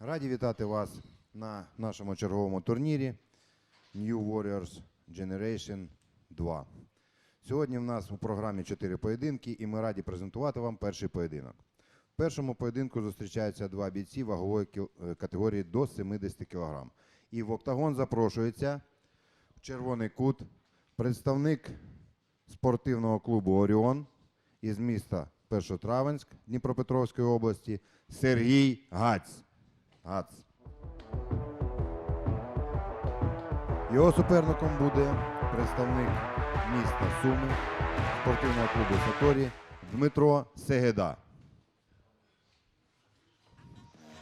Раді вітати вас на нашому черговому турнірі New Warriors Generation 2. Сьогодні в нас у програмі 4 поєдинки, і ми раді презентувати вам перший поєдинок. В першому поєдинку зустрічаються два бійці вагової е, категорії до 70 кг. І в октагон запрошується в червоний кут представник спортивного клубу Оріон із міста Першотравенськ Дніпропетровської області Сергій Гаць. Гаць. Його суперником буде представник міста Суми спортивного клубу Саторі Дмитро Сегеда.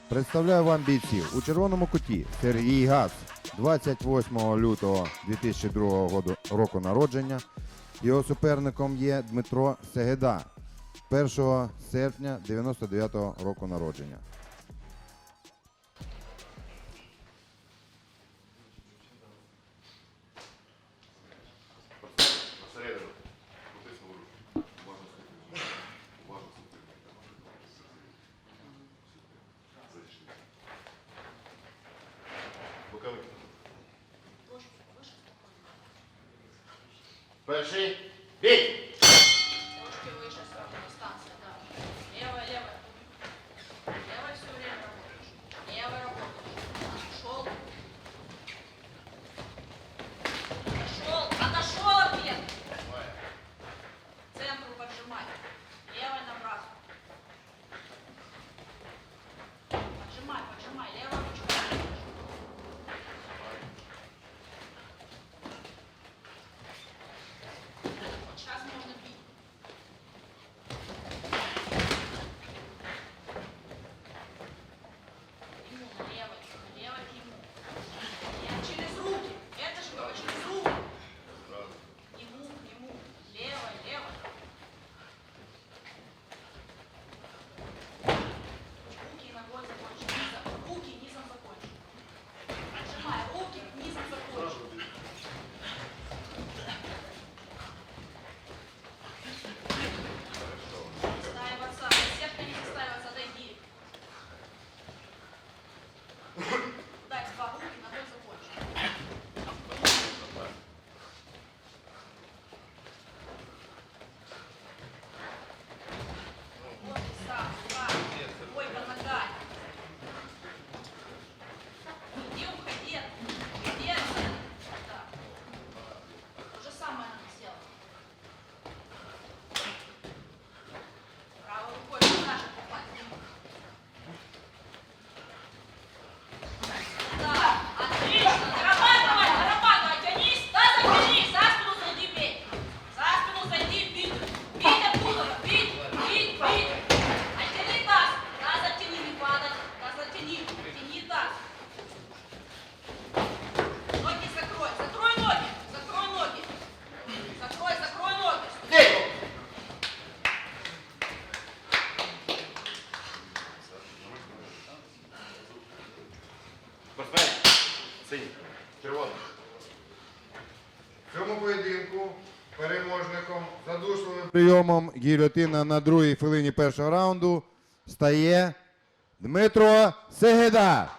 Представляю вам бійців у червоному куті Сергій Гац, 28 лютого 2002 году- року народження. Його суперником є Дмитро Сегеда, 1 серпня 99 року народження. Перший. Бій! Червоний. В цьому поєдинку переможником задушливим прийомом гільотина на другій хвилині першого раунду стає Дмитро Сегеда.